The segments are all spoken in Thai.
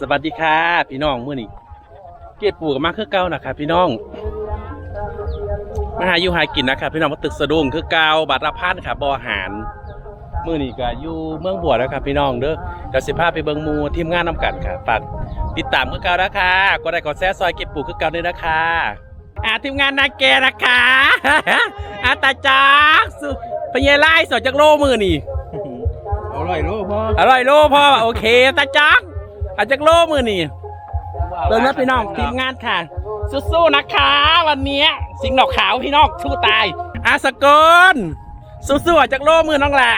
สวัสดีค่ะพี่น้องมื้อนี้เก็บปูกับมาคือเก่านะครับพี่น้องมาหาอยู่หากินนะครับพี่น้องมาตึกสะดุ้งคือเก่าบัตรละพันค่ะบ่ออาหารมื้อนี้ก็อยู่เมืองบัวแล้วครับพี่น้องเด้อเดี๋ยวสิพาไปเบิ่งหมู่ทีมงานนํกันค่ะฝากติดตามคือเก่านะคะกดไลค์กดแชร์ซอยเก็บปูคือเก่าด้วยนะคะอ่าทีมงานนาแกนะคะอาตาจักสุพญาไล่สดจากโลมือนี่อร่อยรู้พ่ออร่อยโลพ่อโอเคตาจัก อาจจะโลมือนี่เดินนะพี่น้องทีมงานค่ะ สู้ๆนะคะ วันเนี้ยสิงห์ดอกขาวพี่น้องสู้ตายอาสกลสู้ๆอาจจะโลมือน้องแหละ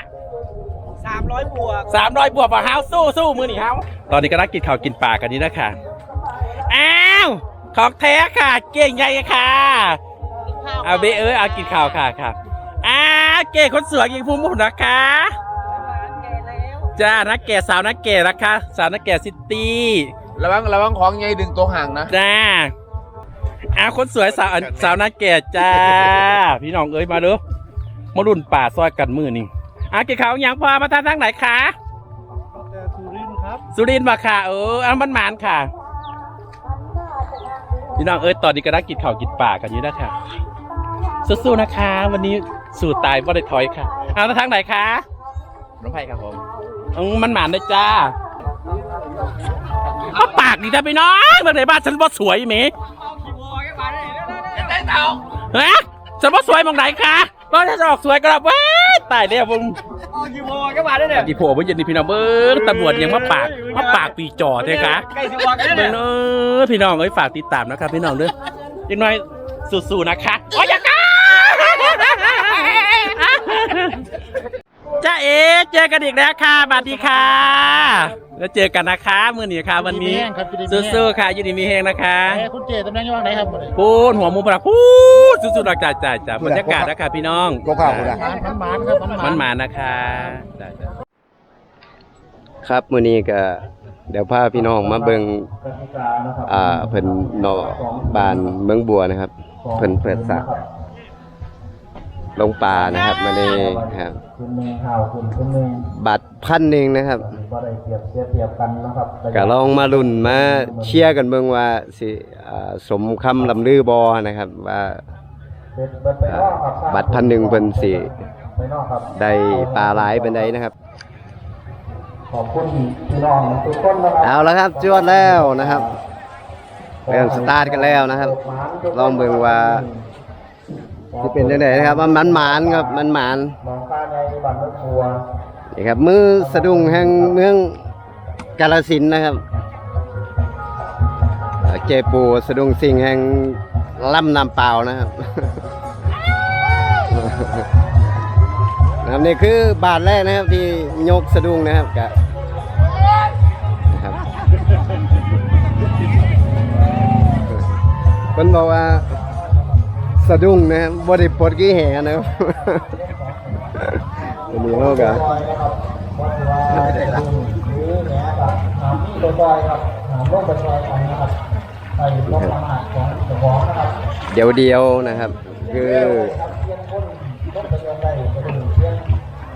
สามร้อยบวกสามร้อยบวกป่ะเฮาสู้สู้มือนี่เฮาตอนนี้ก็นักกินข้าวกินปลากันนี้นะคะอ้าวของแท้ค่ะ เก่งใหญ่ค่ะเอาเบเอ้ยเอากินข้าวค่ะค่ะอ้าวเก่งคนสวยยิงภูมิบุญนะคะ จ้านักแก่สาวนักแก่นะคะ สาวนักแก่ซิตี้ระวังระวังของไงดึงตัวห่างนะจ้าอาคนสวยสาวสาวนักแก่จ้า พี่น้องเอ้ยมาดูมารุ่นป่าซอยกันมือนี่อาเกี่เขาวอย่างพอมาทางทางไหนคะสุรินครับสุรินทร์มาค่ะเอออันมันหมานค่ะ พี่น้องเอ้ยตอนนี้ก็นักกินข้าวกินป่ากันอยู่นะคะสู้ๆนะคะ วันนี้สู่ตายบ่ได้ถอยค่ะ เอามาทางไหนคะน้องไผ่ครับผม อืมมันหมานเลยจ้าเอาปากดีจ้าไปน้องเมื่อไหร่บ้านฉันว่าสวยไหมได้เต่าฮะฉันว่าสวยมองไหนคะบ้านฉันออกสวยก็รับว้ายตายแล้วมึงกี่โมงก็มาได้เนี่ยอีโผล่เมื่อเย็นนี่พี่น้องเบิ้งตำรวจยังมาปากมาปากปีจ่อเถอะคะใกล้สิบวันกันเบิ้เนี่งยเออพี่น้องเอ้ยฝากติดตามนะครับพี่น้องเด้อยังน้อยสู้ๆนะคะโอ้ยอย่าก้าจ้าเอ๋เจอ กันอีกแล้วค่ะสวัสดีค่ะ แล้วเจอกันนะคะมื้อนี้ค่ะ วันนี้สู้ๆค่ะยินดีมีเฮงนะคะเอ้ยคุณเจตำแหน่งอยู่ว่างไหนครับหมดเลยพูนหัวมุมปลาพูดสู้ๆดอกจ่าจ่าจ่าบรรยากาศนะคะพี่น้องก็ข้าวกูนะมันมันมันครับมันมันหมานะคะจ้าจ้าครับมื้อนี้ก็เดี๋ยวพาพี่น้องมาเบิ่งอ่าเพิ่นเนาะบ้านเมืองบัวนะครับ เพิ่นเปิดสระ ลงปลานะครับมานี่ครับ คุณเมงข่าวคุณคุณเมงบัตรพันหนึ่งนะครับก็ได้เปรียบเทียบเทียบกันนะครับก็ลองมาลุ้นมาเชียร์กันเบิ่งว่าสิอ่าสมคำลำลือบ่นะครับว่าเป็นเป็นไปนอกครับบัตรพันหนึ่งเพิ่นสิไปนอกครับได้ปลาหลายปานใดนะครับขอบคุณพี่น้องทุกคนนะครับเอาละครับจวดแล้วนะครับเริ่มสตาร์ทกันแล้วนะครับ ลองเบิ่งว่า ที่เป็นจังไดนะครับว่ามันหมานครับมันหมานหนองคายในบ้านรถทัวร์นี่ครับมือสะดุ้งแห่งเมืองกาลสินธุ์นะครับเอ่อเจปูสะดุ้งสิ่งแห่งล่ำน้ำเปล่านะครับนะครับนี่คือบาทแรกนะครับที่ยกสะดุ้งนะครับกะนะครับคนบอกว่า สะดุ้งนะครับบริปลดกี่แห่นะครับวันนี้เราก็บอะตัวัดว่าหรือแหนครับถามนี่ตัวบอยครับถามโรคประชาชนนะครับไปลงอาหารของเจ้าของนะเดียวเดียวนะครับ คือเพียนคนต้องไปยังได้ก็ต้องเพียน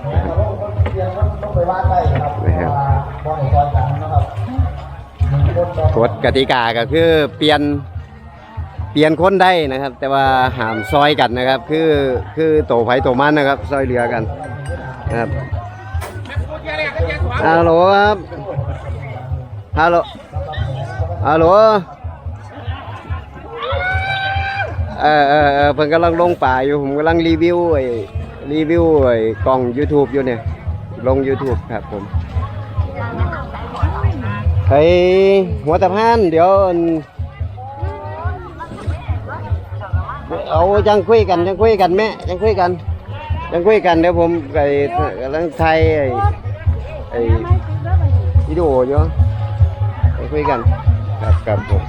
แหนเราต้องเพียนต้องไปว่าได้ครับเพราะครับหนึ่งคนต่อกฎกติกาก็คือเปลี่ยน เปลี่ยนคนได้นะครับ แต่ว่าหามซอยกันนะครับ คือคือโตไผโตมันนะครับ ซอยเรือกันนะครับฮัลโหลครับฮัลโหลฮัลโหลเออเออเออเพิ่นกำลังลงป่าอยู่ผมกำลังรีวิวไอ้รีวิวไอ้กล้อง YouTube อยู่เนี่ย ลง YouTube ครับผมไอ้หัวตะพานเดี๋ยว เอาจังคุยกันจังคุยกันแม่จังคุยกันจังคุยกันเดี๋ยวผมไอ้กำลังไทยไอ้ไอ้วิดีโออยู่จังคุยกันครับครับผม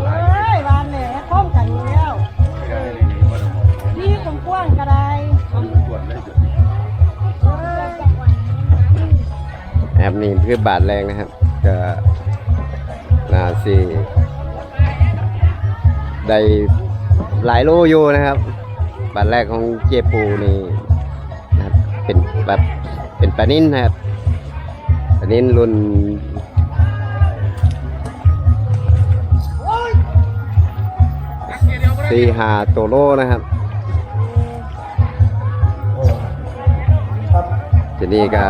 เอ้ยวันแหนพร้อมกันอยู่แล้วนี่กว้างๆก็ได้เอ้ยนะครับนี่คือบาทแรงนะครับ ก็น่าสิได้ หลายโลอยู่นะครับ บัตรแรกของเจปูนี่นะครับเป็นแบบเป็นปานินนะครับปานินรุ่นสี่หาโตโลนะครับทีนี้ก็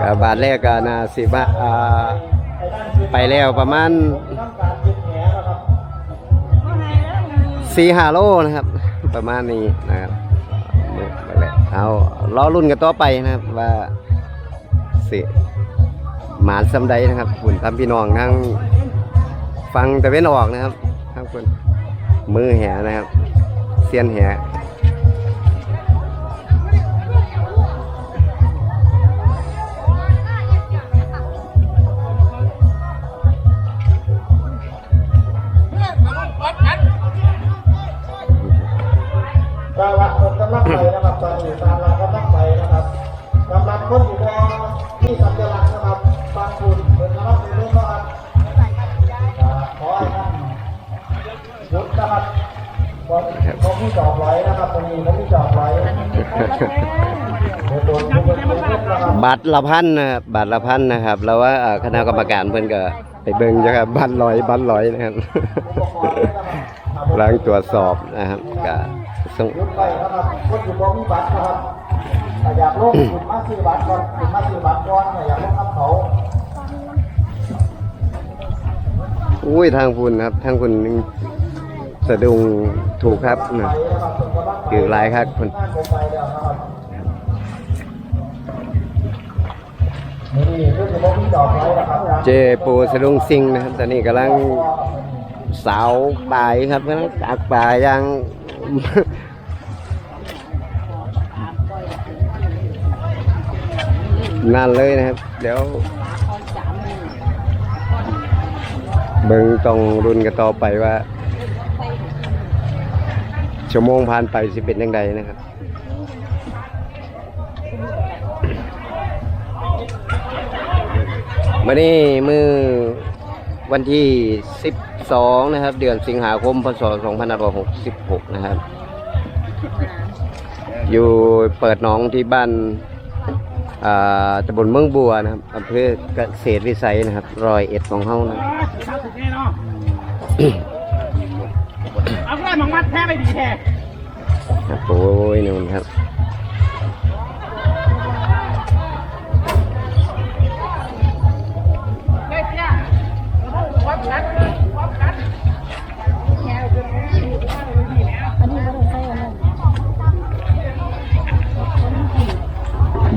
กับบาทแรกก็นาสิบะอ่า ไปแล้วประมาณต้องการุนะครับเอาให้แล้วมีสี่ห้าโลนะครับ ประมาณนี้นะครับเอารอรุ่นกันต่อไปนะครับว่าสิหมานซำใดนะครับคุณทำพี่น้องทั้งฟังแต่เว้นออกนะครับทั้งคนมือแหนะครับเซียนแห นะครับตอนนี้สาระกำลังไปนะครับกำลังคนอยู่บนที่สัญลักษณ์นะครับฟังคุณเป็นกำลังอยู่ด้วยนะครับอ่าขอให้ท่านยุดนะครับผมผมมีจอบไว้นะครับตรงนี้ผมมีจอบไว้บัตรละพันนะครับบัตรละพันนะครับ แล้วว่าคณะกรรมการเพิ่อนก็ไปเบิ่งจ้ะครับบัตรลอยบัตรลอยนะครับ ล้างตรวจสอบนะครับก็ส่งยุดไปนะครับคนอยู่บ่มีบัตรนะครับถ้าอยากลงคุณมาซื้อบัตรก่อนคุณมาซื้อบัตรก่อนถ้าอยากลงน้ำเขาอุ้ยทางคุณครับทางคุณสะดุงถูกครับนะไปนะครับส่งกำลังใจคือลายครับคุณงานผมไปแล้วนะครับนี่คือจะบ่มีจอบไว้นเจปูสะดุงซิงนะครับตอนนี้กำลัง สาวปลายครับกำลังตักปลายยังนั่นเลยนะครับ เดี๋ยวเบิ่งต้องรุนกันต่อไปว่า ชั่วโมงผ่านไปสิเป็นยังไงนะครับวันนี้มือวันที่สิบ 12นะครับ เดือนสิงหาคมพศ2566 นะครับ อยู่เปิดหน้องที่บ้านอ่าตำบลเมืองบัวนะครับอำเภอเกษตรวิสัยนะครับ รอยเอ็ดของเฮานะสามสิบแน่เนาะเอาแค่มังมัดแท้ไปดีแท้ครับโอ้ยนู่นครับ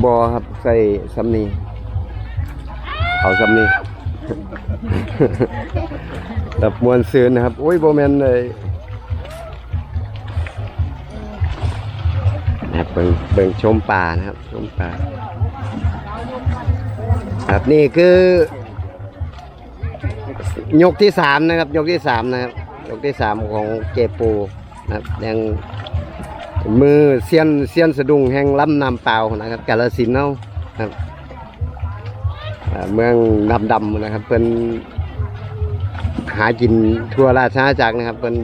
บอครับใส่สำนีเอาสำนีแบบมวนซืนนะครับ โอ้ยโบแมนเลยนะครับเบิ่งเบิ่งชมป่านะครับ ชมป่า ครับนี่คือ ยกที่สามนะครับ ยกที่สามนะครับ ยกที่สามของเจปูนะครับยัง มือเซียนเซียนสะดุ้งแห่งลำนำเปล่านะครับ กาลสินเนาครับอ่าเมืองดำดำนะครับเป็นหากินทั่วราชอาณาจักรนะครับเป็น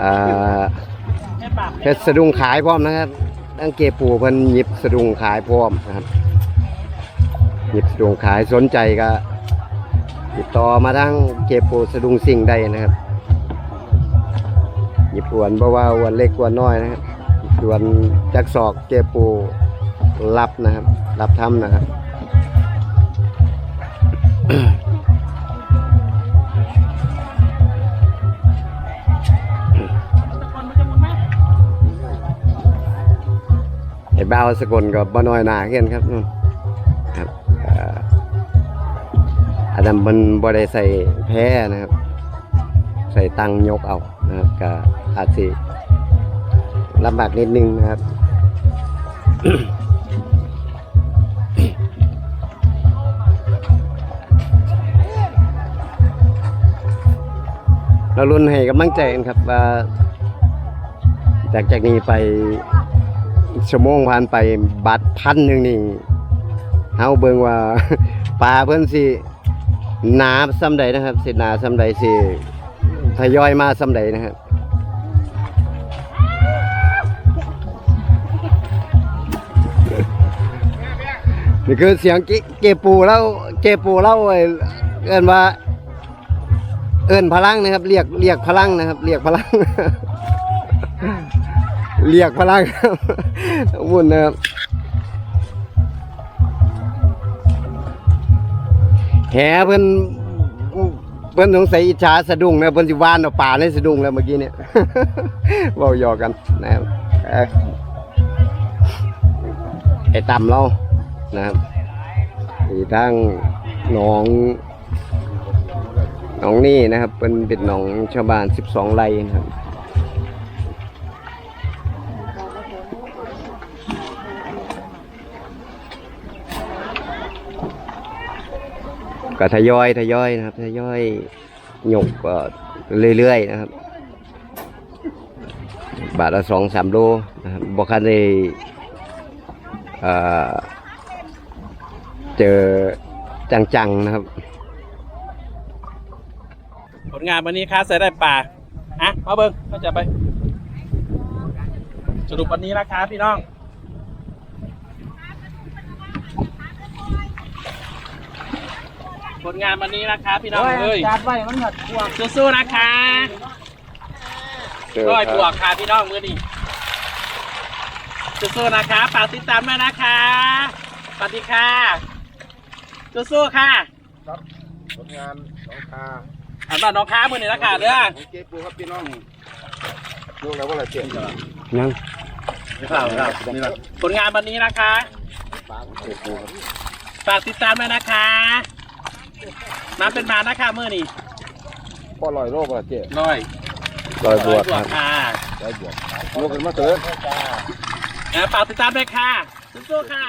อ่าเพชรสะดุ้งขายพร้อมนะครับตั้งเกปูเพิ่นหยิบสะดุ้งขายพร้อมนะครับหยิบสะดุงขายสนใจก็ติดต่อมาทั้งเก็บปูสะดุงสิ่งใดนะครับ ยิบอวนเพราะว่าอวนเล็กอวนน้อยนะครับส่วนจักศอกเกปูรับนะครับ รับทำนะครับไอ้บ้าวสกลกับบ่น้อยหนาเห็นครับนู่นครับเอ่ออันนั้นมันบ่ได้ใส่แพ้นะครับ ใส่ตังยกเอานะครับก็อาจสิลำบากนิดนึงนะครับเราลุ้นให้กำลังใจกันครับว่าจากจากนี้ไปชั่วโมงผ่านไปบัตรพันหนึ่งนี่เฮาเบิ่งว่าปลาเพิ่นสิหนาซ้ำใดนะครับสิหนาซ้ำใดสิ ทยอยมาซ้ำใดนะครับนี่คือเสียงเจเจปูเล่าเจปูเล่าไอ้เอิ้นว่า เอิ้นพลังนะครับ เรียกเรียกพลังนะครับ เรียกพลัง เรียกพลังครับมุ่นนะครับแหเพิ่น เพิ่นสงสัยอิจฉาสะดุ้งนะเพิ่นสิว่านเอาป่าในสะดุ้งแล้วเมื่อกี้เนี่ยเว้าหยอกกันนะครับไอ้ต่ำเรานะครับมีทั้งหนองหนองนี่นะครับเป็นเป็นหนองชาวบ้าน 12 ไร่นะครับ ก็ทยอยทยอยนะครับทยอยหยกก็เรื่อยๆนะครับ บาทละสองสามโลนะครับบอกคันได้เอ่อเจอจังๆนะครับ ผลงานวันนี้ค้าใส่ได้ป่าอะมาเบิ้งก็จะไป สรุปวันนี้ราคาพี่น้อง ผลงานวันนี้นะคะพี่น้องเอ้ยจัดไว้มันหัดพวกสู้ๆนะคะร้อยบวกค่ะพี่น้องมือนี้สู้ๆนะคะฝากติดตามด้วยนะคะสวัสดีค่ะสู้ๆค่ะผลงานน้องคาอันบ้านน้องค้ามือนี้นะคะเด้อของเจ๊ปูครับพี่น้องดูแล้วว่าอะไรเจ๊ยังไม่ทราบครับนี่แหละผลงานวันนี้นะคะปากของเจ๊ปูครับฝากติดตามด้วยนะคะ น้ำเป็นมานะคะมือนี้พ่อลอยโลกว่าเจ๊ร้อยรอยบวกร้ครับค่ะได้บวกลูกกันมาเถอะอะฝากติดตามด้วยค่ะสู้ๆค่ะ